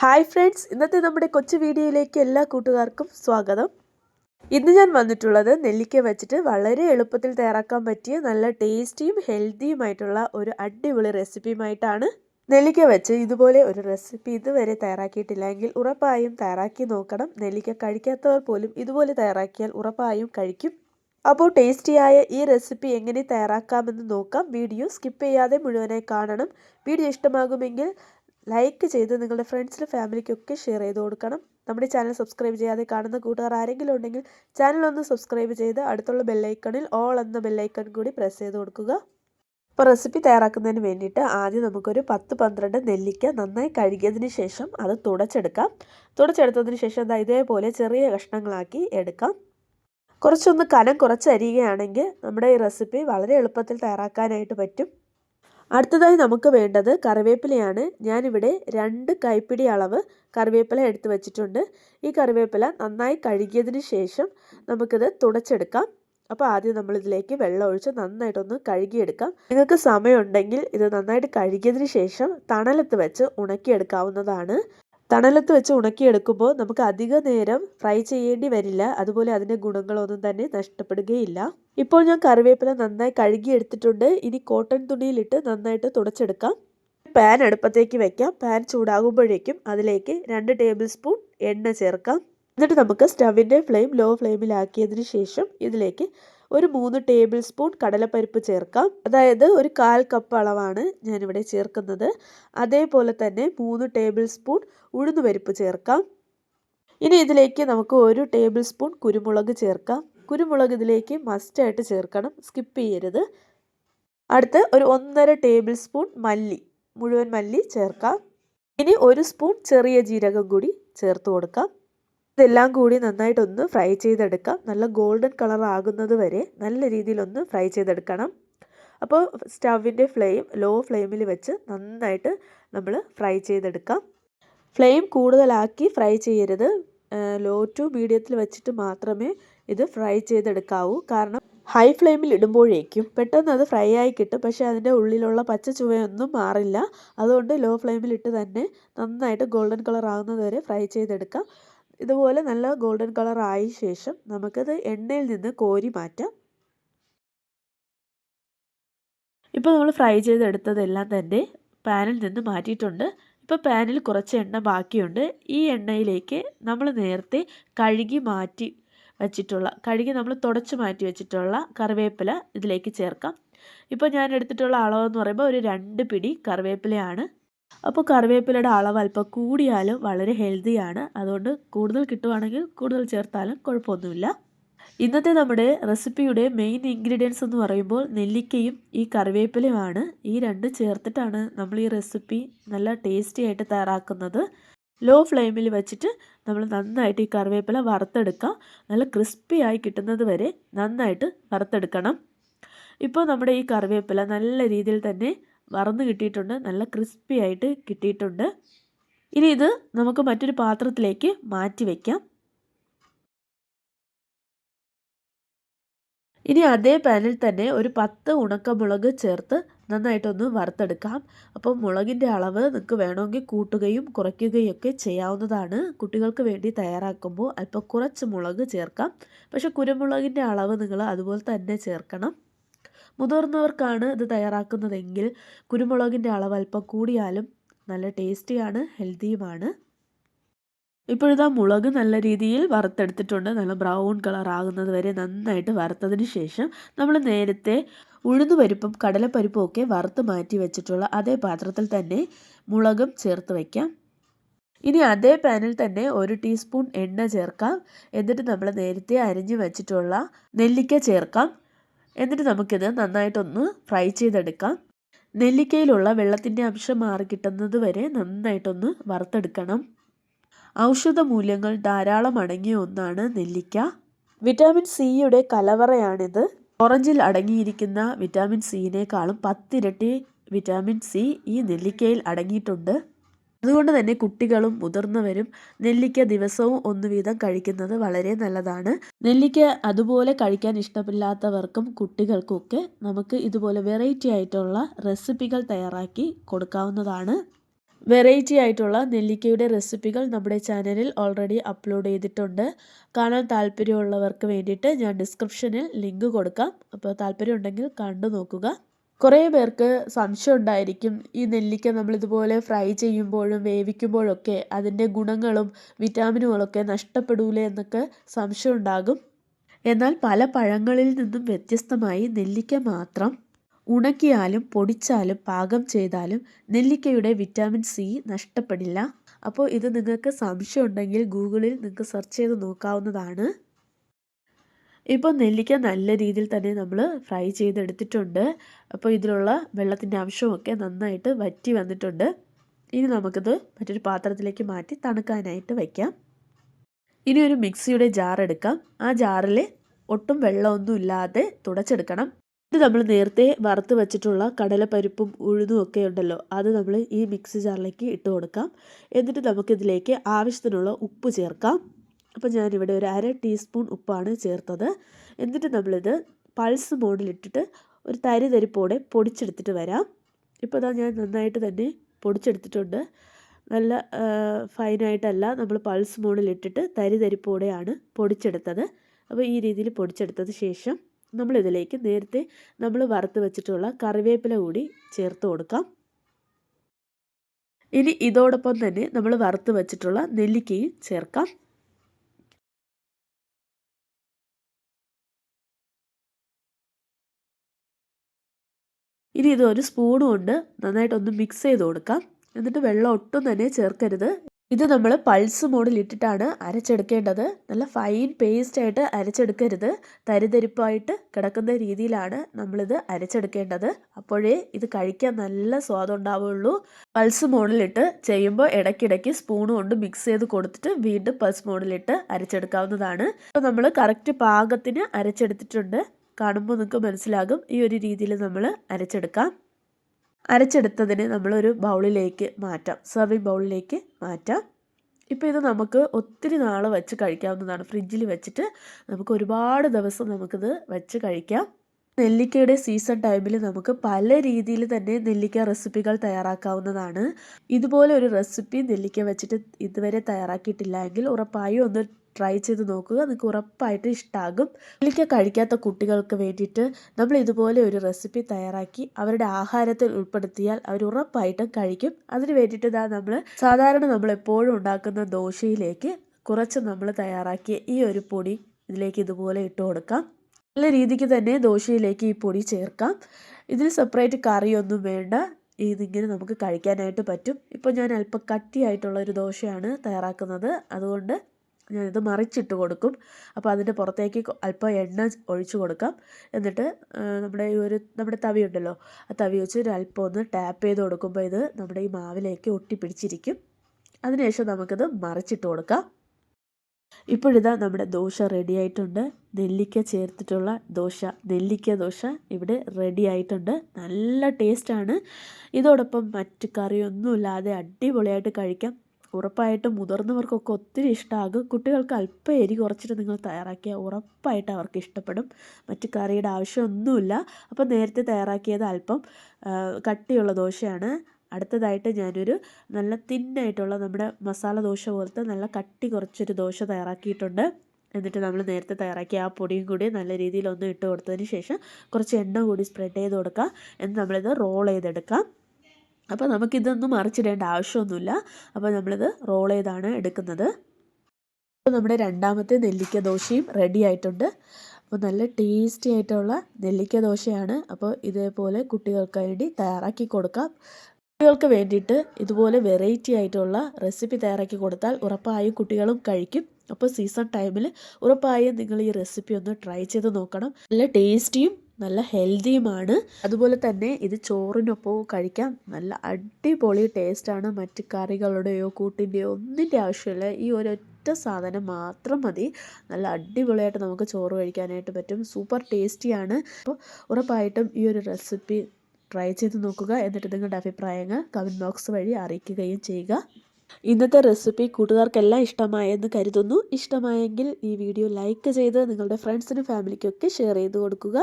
Hi friends ഇന്നത്തെ നമ്മുടെ കൊച്ചു വീഡിയോയിലേക്ക് എല്ലാ കൂട്ടുകാർക്കും സ്വാഗതം. ഇന്ന് ഞാൻ വന്നിട്ടുള്ളത് നെല്ലിക്ക വെച്ചിട്ട് വളരെ എളുപ്പത്തിൽ തയ്യാറാക്കാൻ പറ്റിയ നല്ല ടേസ്റ്റിയും ഹെൽത്തിയുമായിട്ടുള്ള ഒരു അടിപൊളി റെസിപ്പിയുമായിട്ടാണ് നെല്ലിക്ക വെച്ച് ഇതുപോലെ ഒരു റെസിപ്പി ഇതുവരെ തയ്യാറാക്കിയിട്ടില്ലെങ്കിൽ ഉറപ്പായും തയ്യാറാക്കി നോക്കണം. നെല്ലിക്ക കഴിക്കാത്തവർ പോലും ഇതുപോലെ തയ്യാറാക്കിയാൽ ഉറപ്പായും കഴിക്കും. അപ്പോൾ ടേസ്റ്റിയായ ഈ റെസിപ്പി എങ്ങനെ തയ്യാറാക്കാമെന്ന് നോക്കാം. വീഡിയോ സ്കിപ്പ് ചെയ്യാതെ മുഴുവനായി കാണണം. വീഡിയോ ഇഷ്ടമാകുമെങ്കിൽ ലൈക്ക് ചെയ്ത് നിങ്ങളുടെ ഫ്രണ്ട്സിനും ഫാമിലിക്കൊക്കെ ഷെയർ ചെയ്ത് കൊടുക്കണം. നമ്മുടെ ചാനൽ സബ്സ്ക്രൈബ് ചെയ്യാതെ കാണുന്ന കൂട്ടുകാർ ആരെങ്കിലും ഉണ്ടെങ്കിൽ ചാനൽ ഒന്ന് സബ്സ്ക്രൈബ് ചെയ്ത് അടുത്തുള്ള ബെല്ലൈക്കണിൽ ഓൾ എന്ന ബെല്ലൈക്കൺ കൂടി പ്രസ് ചെയ്ത് കൊടുക്കുക. അപ്പോൾ റെസിപ്പി തയ്യാറാക്കുന്നതിന് വേണ്ടിയിട്ട് ആദ്യം നമുക്കൊരു പത്ത് പന്ത്രണ്ട് നെല്ലിക്ക നന്നായി കഴുകിയതിന് ശേഷം അത് തുടച്ചെടുക്കാം. തുടച്ചെടുത്തതിന് ശേഷം അത് ഇതേപോലെ ചെറിയ കഷ്ണങ്ങളാക്കി എടുക്കാം. കുറച്ചൊന്ന് കനം കുറച്ച് അരിയുകയാണെങ്കിൽ നമ്മുടെ ഈ റെസിപ്പി വളരെ എളുപ്പത്തിൽ തയ്യാറാക്കാനായിട്ട് പറ്റും. അടുത്തതായി നമുക്ക് വേണ്ടത് കറിവേപ്പിലയാണ്. ഞാനിവിടെ രണ്ട് കൈപ്പിടി അളവ് കറിവേപ്പില എടുത്തു വച്ചിട്ടുണ്ട്. ഈ കറിവേപ്പില നന്നായി കഴുകിയതിന് ശേഷം നമുക്കിത് തുടച്ചെടുക്കാം. അപ്പോൾ ആദ്യം നമ്മൾ ഇതിലേക്ക് വെള്ളം ഒഴിച്ച് നന്നായിട്ടൊന്ന് കഴുകിയെടുക്കാം. നിങ്ങൾക്ക് സമയമുണ്ടെങ്കിൽ ഇത് നന്നായിട്ട് കഴുകിയതിന് ശേഷം തണലത്ത് വെച്ച് ഉണക്കിയെടുക്കാവുന്നതാണ്. തണലത്ത് വെച്ച് ഉണക്കിയെടുക്കുമ്പോൾ നമുക്ക് അധിക നേരം ഫ്രൈ ചെയ്യേണ്ടി വരില്ല. അതുപോലെ അതിന്റെ ഗുണങ്ങളൊന്നും തന്നെ നഷ്ടപ്പെടുകയില്ല. ഇപ്പോൾ ഞാൻ കറിവേപ്പില നന്നായി കഴുകി എടുത്തിട്ടുണ്ട് ഇനി കോട്ടൺ തുണിയിലിട്ട് നന്നായിട്ട് തുടച്ചെടുക്കാം. പാൻ അടുപ്പത്തേക്ക് വെക്കാം. പാൻ ചൂടാകുമ്പോഴേക്കും അതിലേക്ക് രണ്ട് ടേബിൾ സ്പൂൺ എണ്ണ ചേർക്കാം. എന്നിട്ട് നമുക്ക് സ്റ്റവിന്റെ ഫ്ലെയിം ലോ ഫ്ലെയിമിലാക്കിയതിന് ശേഷം ഇതിലേക്ക് ഒരു മൂന്ന് ടേബിൾ സ്പൂൺ കടലപ്പരിപ്പ് ചേർക്കാം. അതായത് ഒരു കാൽ കപ്പ് അളവാണ് ഞാനിവിടെ ചേർക്കുന്നത്. അതേപോലെ തന്നെ മൂന്ന് ടേബിൾ സ്പൂൺ ഉഴുന്നുപരിപ്പ് ചേർക്കാം. ഇനി ഇതിലേക്ക് നമുക്ക് ഒരു ടേബിൾ സ്പൂൺ കുരുമുളക് ചേർക്കാം. കുരുമുളക് ഇതിലേക്ക് മസ്റ്റായിട്ട് ചേർക്കണം. സ്കിപ്പ് ചെയ്യരുത്. അടുത്ത് ഒരു ഒന്നര ടേബിൾ സ്പൂൺ മല്ലി മുഴുവൻ മല്ലി ചേർക്കാം. ഇനി ഒരു സ്പൂൺ ചെറിയ ജീരകം കൂടി ചേർത്ത് കൊടുക്കാം. ഇതെല്ലാം കൂടി നന്നായിട്ടൊന്ന് ഫ്രൈ ചെയ്തെടുക്കാം. നല്ല ഗോൾഡൻ കളർ ആകുന്നത് വരെ നല്ല രീതിയിലൊന്ന് ഫ്രൈ ചെയ്തെടുക്കണം. അപ്പോൾ സ്റ്റവിന്റെ ഫ്ലെയിം ലോ ഫ്ലെയിമിൽ വെച്ച് നന്നായിട്ട് നമ്മൾ ഫ്രൈ ചെയ്തെടുക്കാം. ഫ്ലെയിം കൂടുതലാക്കി ഫ്രൈ ചെയ്യരുത്. ലോ ടു മീഡിയത്തിൽ വെച്ചിട്ട് മാത്രമേ ഇത് ഫ്രൈ ചെയ്തെടുക്കാവൂ. കാരണം ഹൈ ഫ്ലെയിമിൽ ഇടുമ്പോഴേക്കും പെട്ടെന്ന് അത് ഫ്രൈ ആയി കിട്ടും. പക്ഷേ അതിന്റെ ഉള്ളിലുള്ള പച്ച ചുവയൊന്നും മാറില്ല. അതുകൊണ്ട് ലോ ഫ്ലെയിമിൽ ഇട്ട് തന്നെ നന്നായിട്ട് ഗോൾഡൻ കളർ ആകുന്നത് വരെ ഫ്രൈ ചെയ്തെടുക്കാം. ഇതുപോലെ നല്ല ഗോൾഡൻ കളർ ആയ ശേഷം നമുക്കത് എണ്ണയിൽ നിന്ന് കോരി മാറ്റാം. ഇപ്പോൾ നമ്മൾ ഫ്രൈ ചെയ്തെടുത്തതെല്ലാം തന്നെ പാനിൽ നിന്ന് മാറ്റിയിട്ടുണ്ട്. ഇപ്പോൾ പാനിൽ കുറച്ച് എണ്ണ ബാക്കിയുണ്ട്. ഈ എണ്ണയിലേക്ക് നമ്മൾ നേരത്തെ കഴുകി മാറ്റി വച്ചിട്ടുള്ള കഴുകി നമ്മൾ തുടച്ച് മാറ്റി വെച്ചിട്ടുള്ള കറിവേപ്പില ഇതിലേക്ക് ചേർക്കാം. ഇപ്പോൾ ഞാൻ എടുത്തിട്ടുള്ള അളവെന്ന് പറയുമ്പോൾ ഒരു രണ്ട് പിടി കറിവേപ്പിലയാണ് അപ്പോൾ കറിവേപ്പിലയുടെ അളവ് അല്പം കൂടിയാലും വളരെ ഹെൽത്തിയാണ്. അതുകൊണ്ട് കൂടുതൽ കിട്ടുവാണെങ്കിൽ കൂടുതൽ ചേർത്താലും കുഴപ്പമൊന്നുമില്ല. ഇന്നത്തെ നമ്മുടെ റെസിപ്പിയുടെ മെയിൻ ഇൻഗ്രീഡിയൻസ് എന്ന് പറയുമ്പോൾ നെല്ലിക്കയും ഈ കറിവേപ്പിലയുമാണ്. ഈ രണ്ട് ചേർത്തിട്ടാണ് നമ്മൾ ഈ റെസിപ്പി നല്ല ടേസ്റ്റി ആയിട്ട് തയ്യാറാക്കുന്നത്. ലോ ഫ്ലെയിമിൽ വെച്ചിട്ട് നമ്മൾ നന്നായിട്ട് ഈ കറിവേപ്പില വറുത്തെടുക്കുക നല്ല ക്രിസ്പി ആയി കിട്ടുന്നത് വരെ നന്നായിട്ട് വറുത്തെടുക്കണം. ഇപ്പോൾ നമ്മുടെ ഈ കറിവേപ്പില നല്ല രീതിയിൽ തന്നെ വറന്ന് കിട്ടിയിട്ടുണ്ട്. നല്ല ക്രിസ്പി ആയിട്ട് കിട്ടിയിട്ടുണ്ട്. ഇനി ഇത് നമുക്ക് മറ്റൊരു പാത്രത്തിലേക്ക് മാറ്റി വയ്ക്കാം ഇനി അതേ പാനിൽ തന്നെ ഒരു പത്ത് ഉണക്കമുളക് ചേർത്ത് നന്നായിട്ടൊന്ന് വറുത്തെടുക്കാം. അപ്പോൾ മുളകിന്റെ അളവ് നിങ്ങൾക്ക് വേണമെങ്കിൽ കൂട്ടുകയും കുറയ്ക്കുകയും ഒക്കെ ചെയ്യാവുന്നതാണ്. കുട്ടികൾക്ക് വേണ്ടി തയ്യാറാക്കുമ്പോൾ അല്പം കുറച്ച് മുളക് ചേർക്കാം. പക്ഷേ കുരുമുളകിന്റെ അളവ് നിങ്ങൾ അതുപോലെ തന്നെ ചേർക്കണം. മുതിർന്നവർക്കാണ് ഇത് തയ്യാറാക്കുന്നതെങ്കിൽ കുരുമുളകിന്റെ അളവ് അല്പം കൂടിയാലും നല്ല ടേസ്റ്റിയാണ് ഹെൽത്തിയുമാണ്. ഇപ്പോഴിതാ മുളക് നല്ല രീതിയിൽ വറുത്തെടുത്തിട്ടുണ്ട്. നല്ല ബ്രൗൺ കളർ ആകുന്നത് വരെ നന്നായിട്ട് വറുത്തതിന് ശേഷം നമ്മൾ നേരത്തെ ഉഴുന്നുപരിപ്പും കടലപ്പരിപ്പും ഒക്കെ വറുത്ത് മാറ്റി വെച്ചിട്ടുള്ള അതേ പാത്രത്തിൽ തന്നെ മുളകും ചേർത്ത് വയ്ക്കാം ഇനി അതേ പാനിൽ തന്നെ ഒരു ടീസ്പൂൺ എണ്ണ ചേർക്കാം. എന്നിട്ട് നമ്മൾ നേരത്തെ അരിഞ്ഞു വെച്ചിട്ടുള്ള നെല്ലിക്ക ചേർക്കാം. എന്നിട്ട് നമുക്കിത് നന്നായിട്ടൊന്ന് ഫ്രൈ ചെയ്തെടുക്കാം. നെല്ലിക്കയിലുള്ള വെള്ളത്തിന്റെ അംശം മാറി കിട്ടുന്നത് വരെ നന്നായിട്ടൊന്ന് വറുത്തെടുക്കണം. ഔഷധ മൂല്യങ്ങൾ ധാരാളം അടങ്ങിയ ഒന്നാണ് നെല്ലിക്ക. വിറ്റാമിൻ സിയുടെ കലവറയാണിത്. ഓറഞ്ചിൽ അടങ്ങിയിരിക്കുന്ന വിറ്റാമിൻ സിയിനേക്കാളും പത്തിരട്ടി വിറ്റാമിൻ സി ഈ നെല്ലിക്കയിൽ അടങ്ങിയിട്ടുണ്ട്. അതുകൊണ്ട് തന്നെ കുട്ടികളും മുതിർന്നവരും നെല്ലിക്ക ദിവസവും ഒന്ന് വീതം കഴിക്കുന്നത് വളരെ നല്ലതാണ്. നെല്ലിക്ക അതുപോലെ കഴിക്കാൻ ഇഷ്ടമില്ലാത്തവർക്കും കുട്ടികൾക്കുമൊക്കെ നമുക്ക് ഇതുപോലെ വെറൈറ്റി ആയിട്ടുള്ള റെസിപ്പികൾ തയ്യാറാക്കി കൊടുക്കാവുന്നതാണ്. വെറൈറ്റി ആയിട്ടുള്ള നെല്ലിക്കയുടെ റെസിപ്പികൾ നമ്മുടെ ചാനലിൽ ഓൾറെഡി അപ്ലോഡ് ചെയ്തിട്ടുണ്ട്. കാണാൻ താല്പര്യമുള്ളവർക്ക് വേണ്ടിയിട്ട് ഞാൻ ഡിസ്ക്രിപ്ഷനിൽ ലിങ്ക് കൊടുക്കാം. അപ്പോൾ താല്പര്യം ഉണ്ടെങ്കിൽ കണ്ടു നോക്കുക. കുറേ പേർക്ക് സംശയം ഉണ്ടായിരിക്കും. ഈ നെല്ലിക്ക നമ്മളിതുപോലെ ഫ്രൈ ചെയ്യുമ്പോഴും വേവിക്കുമ്പോഴൊക്കെ അതിന്റെ ഗുണങ്ങളും വിറ്റാമിനുകളൊക്കെ നഷ്ടപ്പെടൂലേ എന്നൊക്കെ സംശയം ഉണ്ടാകും. എന്നാൽ പല പഴങ്ങളിൽ നിന്നും വ്യത്യസ്തമായി നെല്ലിക്ക മാത്രം ഉണക്കിയാലും പൊടിച്ചാലും പാകം ചെയ്താലും നെല്ലിക്കയുടെ വിറ്റാമിൻ സി നഷ്ടപ്പെടില്ല. അപ്പോൾ ഇത് നിങ്ങൾക്ക് സംശയം ഉണ്ടെങ്കിൽ ഗൂഗിളിൽ നിങ്ങൾക്ക് സെർച്ച് ചെയ്ത് നോക്കാവുന്നതാണ്. ഇപ്പോൾ നെല്ലിക്ക നല്ല രീതിയിൽ തന്നെ നമ്മൾ ഫ്രൈ ചെയ്തെടുത്തിട്ടുണ്ട്. അപ്പോൾ ഇതിലുള്ള വെള്ളത്തിന്റെ അംശമൊക്കെ നന്നായിട്ട് വറ്റി വന്നിട്ടുണ്ട്. ഇനി നമുക്കിത് മറ്റൊരു പാത്രത്തിലേക്ക് മാറ്റി തണുക്കാനായിട്ട് വയ്ക്കാം. ഇനി ഒരു മിക്സിയുടെ ജാർ എടുക്കാം. ആ ജാറിൽ ഒട്ടും വെള്ളമൊന്നും ഇല്ലാതെ തുടച്ചെടുക്കണം. ഇത് നമ്മൾ നേരത്തെ വറുത്ത് വെച്ചിട്ടുള്ള കടലപ്പരിപ്പും ഉഴുതും ഒക്കെ ഉണ്ടല്ലോ അത് നമ്മൾ ഈ മിക്സി ജാറിലേക്ക് ഇട്ട് കൊടുക്കാം. എന്നിട്ട് നമുക്കിതിലേക്ക് ആവശ്യത്തിനുള്ള ഉപ്പ് ചേർക്കാം. അപ്പോൾ ഞാനിവിടെ ഒരു അര ടീസ്പൂൺ ഉപ്പാണ് ചേർത്തത്. എന്നിട്ട് നമ്മളിത് പൾസ് മോഡിലിട്ടിട്ട് ഒരു തരി തരിപ്പോടെ പൊടിച്ചെടുത്തിട്ട് വരാം. ഇപ്പോൾ അതാ ഞാൻ നന്നായിട്ട് തന്നെ പൊടിച്ചെടുത്തിട്ടുണ്ട്. നല്ല ഫൈനായിട്ടല്ല നമ്മൾ പൾസ് മോഡിലിട്ടിട്ട് തരി തരിപ്പോടെയാണ് പൊടിച്ചെടുത്തത്. അപ്പോൾ ഈ രീതിയിൽ പൊടിച്ചെടുത്തത് ശേഷം നമ്മളിതിലേക്ക് നേരത്തെ നമ്മൾ വറുത്ത് വെച്ചിട്ടുള്ള കറിവേപ്പില കൂടി ചേർത്ത് കൊടുക്കാം. ഇനി ഇതോടൊപ്പം തന്നെ നമ്മൾ വറുത്ത് വെച്ചിട്ടുള്ള നെല്ലിക്കയും ചേർക്കാം. ഇനി ഇത് ഒരു സ്പൂൺ കൊണ്ട് നന്നായിട്ടൊന്ന് മിക്സ് ചെയ്ത് കൊടുക്കാം. എന്നിട്ട് വെള്ളം ഒട്ടും തന്നെ ചേർക്കരുത്. ഇത് നമ്മൾ പൾസ് മോഡിൽ ഇട്ടിട്ടാണ് അരച്ചെടുക്കേണ്ടത്. നല്ല ഫൈൻ പേസ്റ്റ് ആയിട്ട് അരച്ചെടുക്കരുത്. തരിതരിപ്പായിട്ട് കിടക്കുന്ന രീതിയിലാണ് നമ്മളിത് അരച്ചെടുക്കേണ്ടത്. അപ്പോഴേ ഇത് കഴിക്കാൻ നല്ല സ്വാദം ഉണ്ടാവുള്ളൂ. പൾസ് മോഡിലിട്ട് ചെയ്യുമ്പോൾ ഇടയ്ക്കിടയ്ക്ക് സ്പൂൺ കൊണ്ട് മിക്സ് ചെയ്ത് കൊടുത്തിട്ട് വീണ്ടും പൾസ് മോഡിലിട്ട് അരച്ചെടുക്കാവുന്നതാണ്. അപ്പോൾ നമ്മൾ കറക്റ്റ് പാകത്തിന് അരച്ചെടുത്തിട്ടുണ്ട്. കാണുമ്പോൾ നിങ്ങൾക്ക് മനസ്സിലാകും ഈ ഒരു രീതിയിൽ നമ്മൾ അരച്ചെടുക്കാം. അരച്ചെടുത്തതിന് നമ്മളൊരു ബൗളിലേക്ക് മാറ്റാം. സെർവിങ് ബൗളിലേക്ക് മാറ്റാം. ഇപ്പോൾ ഇത് നമുക്ക് ഒത്തിരി നാൾ വെച്ച് കഴിക്കാവുന്നതാണ്. ഫ്രിഡ്ജിൽ വെച്ചിട്ട് നമുക്ക് ഒരുപാട് ദിവസം നമുക്കിത് വെച്ച് കഴിക്കാം. നെല്ലിക്കയുടെ സീസൺ ടൈമിൽ നമുക്ക് പല രീതിയിൽ തന്നെ നെല്ലിക്ക റെസിപ്പികൾ തയ്യാറാക്കാവുന്നതാണ്. ഇതുപോലെ ഒരു റെസിപ്പി നെല്ലിക്ക വെച്ചിട്ട് ഇതുവരെ തയ്യാറാക്കിയിട്ടില്ല എങ്കിൽ ഉറപ്പായും ഒന്ന് ട്രൈ ചെയ്ത് നോക്കുക. നിങ്ങൾക്ക് ഉറപ്പായിട്ട് ഇഷ്ടമാകും ഉള്ളിക്ക കഴിക്കാത്ത കുട്ടികൾക്ക് വേണ്ടിയിട്ട് നമ്മൾ ഇതുപോലെ ഒരു റെസിപ്പി തയ്യാറാക്കി അവരുടെ ആഹാരത്തിൽ ഉൾപ്പെടുത്തിയാൽ അവർ ഉറപ്പായിട്ടും കഴിക്കും. അതിന് വേണ്ടിയിട്ട് ഇതാ നമ്മൾ സാധാരണ നമ്മൾ എപ്പോഴും ഉണ്ടാക്കുന്ന ദോശയിലേക്ക് കുറച്ച് നമ്മൾ തയ്യാറാക്കിയ ഈ ഒരു പൊടി ഇതിലേക്ക് ഇതുപോലെ ഇട്ട് കൊടുക്കാം. നല്ല രീതിക്ക് തന്നെ ദോശയിലേക്ക് ഈ പൊടി ചേർക്കാം. ഇതിന് സെപ്പറേറ്റ് കറിയൊന്നും വേണ്ട. ഇതിങ്ങനെ നമുക്ക് കഴിക്കാനായിട്ട് പറ്റും. ഇപ്പോൾ ഞാൻ അല്പം കട്ടിയായിട്ടുള്ള ഒരു ദോശയാണ് തയ്യാറാക്കുന്നത്. അതുകൊണ്ട് ഞാനിത് മറിച്ചിട്ട് കൊടുക്കും. അപ്പോൾ അതിന്റെ പുറത്തേക്ക് അല്പം എണ്ണ ഒഴിച്ച് കൊടുക്കാം. എന്നിട്ട് നമ്മുടെ ഈ ഒരു നമ്മുടെ തവി ഉണ്ടല്ലോ ആ തവി വെച്ച് ഒരു അല്പം ഒന്ന് ടാപ്പ് ചെയ്ത് കൊടുക്കുമ്പോൾ ഇത് നമ്മുടെ ഈ മാവിലേക്ക് ഒട്ടിപ്പിടിച്ചിരിക്കും അതിനുശേഷം നമുക്കിത് മറിച്ചിട്ട് കൊടുക്കാം. ഇപ്പോഴിതാ നമ്മുടെ ദോശ റെഡി ആയിട്ടുണ്ട്. നെല്ലിക്ക ചേർത്തിട്ടുള്ള ദോശ നെല്ലിക്ക ദോശ ഇവിടെ റെഡി ആയിട്ടുണ്ട്. നല്ല ടേസ്റ്റാണ് ഇതോടൊപ്പം മറ്റ് കറിയൊന്നുമില്ലാതെ അടിപൊളിയായിട്ട് കഴിക്കാം. ഉറപ്പായിട്ടും മുതിർന്നവർക്കൊക്കെ ഒത്തിരി ഇഷ്ടമാകും കുട്ടികൾക്ക് അല്പം എരി കുറച്ചിട്ട് നിങ്ങൾ തയ്യാറാക്കിയാൽ ഉറപ്പായിട്ട് അവർക്ക് ഇഷ്ടപ്പെടും. മറ്റു കറിയുടെ ആവശ്യമൊന്നുമില്ല. അപ്പോൾ നേരത്തെ തയ്യാറാക്കിയത് അല്പം കട്ടിയുള്ള ദോശയാണ്. അടുത്തതായിട്ട് ഞാനൊരു നല്ല തിന്നായിട്ടുള്ള നമ്മുടെ മസാല ദോശ പോലത്തെ നല്ല കട്ടി കുറച്ചൊരു ദോശ തയ്യാറാക്കിയിട്ടുണ്ട്. എന്നിട്ട് നമ്മൾ നേരത്തെ തയ്യാറാക്കിയ ആ പൊടിയും കൂടി നല്ല രീതിയിൽ ഒന്ന് ഇട്ട് കൊടുത്തതിന് ശേഷം കുറച്ച് എണ്ണ കൂടി സ്പ്രെഡ് ചെയ്ത് കൊടുക്കുക എന്നിട്ട് നമ്മളിത് റോൾ ചെയ്തെടുക്കാം. അപ്പോൾ നമുക്കിതൊന്നും മറിച്ചിടേണ്ട ആവശ്യമൊന്നുമില്ല. അപ്പോൾ നമ്മളിത് റോൾ ചെയ്താണ് എടുക്കുന്നത്. അപ്പോൾ നമ്മുടെ രണ്ടാമത്തെ നെല്ലിക്ക ദോശയും റെഡി ആയിട്ടുണ്ട്. അപ്പോൾ നല്ല ടേസ്റ്റി ആയിട്ടുള്ള നെല്ലിക്ക ദോശയാണ്. അപ്പോൾ ഇതേപോലെ കുട്ടികൾക്ക് വേണ്ടി തയ്യാറാക്കി കൊടുക്കാം. കുട്ടികൾക്ക് വേണ്ടിയിട്ട് ഇതുപോലെ വെറൈറ്റി ആയിട്ടുള്ള റെസിപ്പി തയ്യാറാക്കി കൊടുത്താൽ ഉറപ്പായും കുട്ടികളും കഴിക്കും. അപ്പോൾ സീസൺ ടൈമിൽ ഉറപ്പായും നിങ്ങൾ ഈ റെസിപ്പി ഒന്ന് ട്രൈ ചെയ്ത് നോക്കണം. നല്ല ടേസ്റ്റിയും നല്ല ഹെൽത്തിയുമാണ്. അതുപോലെ തന്നെ ഇത് ചോറിനൊപ്പവും കഴിക്കാം. നല്ല അടിപൊളി ടേസ്റ്റാണ്. മറ്റ് കറികളുടെയോ കൂട്ടിന്റെയോ ഒന്നിന്റെ ആവശ്യമില്ല. ഈ ഒരൊറ്റ സാധനം മാത്രം മതി. നല്ല അടിപൊളിയായിട്ട് നമുക്ക് ചോറ് കഴിക്കാനായിട്ട് പറ്റും. സൂപ്പർ ടേസ്റ്റിയാണ്. അപ്പോൾ ഉറപ്പായിട്ടും ഈ ഒരു റെസിപ്പി ട്രൈ ചെയ്ത് നോക്കുക. എന്നിട്ട് നിങ്ങളുടെ അഭിപ്രായങ്ങൾ കമന്റ് ബോക്സ് വഴി അറിയിക്കുകയും ചെയ്യുക. ഇന്നത്തെ റെസിപ്പി കൂട്ടുകാർക്കെല്ലാം ഇഷ്ടമായെന്ന് കരുതുന്നു. ഇഷ്ടമായെങ്കിൽ ഈ വീഡിയോ ലൈക്ക് ചെയ്ത് നിങ്ങളുടെ ഫ്രണ്ട്സിനും ഫാമിലിക്കൊക്കെ ഷെയർ ചെയ്ത് കൊടുക്കുക.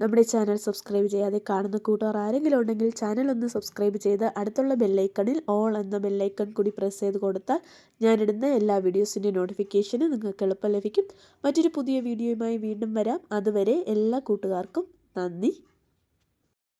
നമ്മുടെ ചാനൽ സബ്സ്ക്രൈബ് ചെയ്യാതെ കാണുന്ന കൂട്ടുകാർ ആരെങ്കിലും ഉണ്ടെങ്കിൽ ചാനൽ ഒന്ന് സബ്സ്ക്രൈബ് ചെയ്ത് അടുത്തുള്ള ബെല്ലൈക്കണിൽ ഓൾ എന്ന ബെല്ലൈക്കൺ കൂടി പ്രസ് ചെയ്ത് കൊടുത്താൽ ഞാനിടുന്ന എല്ലാ വീഡിയോസിന്റെ നോട്ടിഫിക്കേഷനും നിങ്ങൾക്ക് എളുപ്പം ലഭിക്കും. മറ്റൊരു പുതിയ വീഡിയോയുമായി വീണ്ടും വരാം. അതുവരെ എല്ലാ കൂട്ടുകാർക്കും നന്ദി.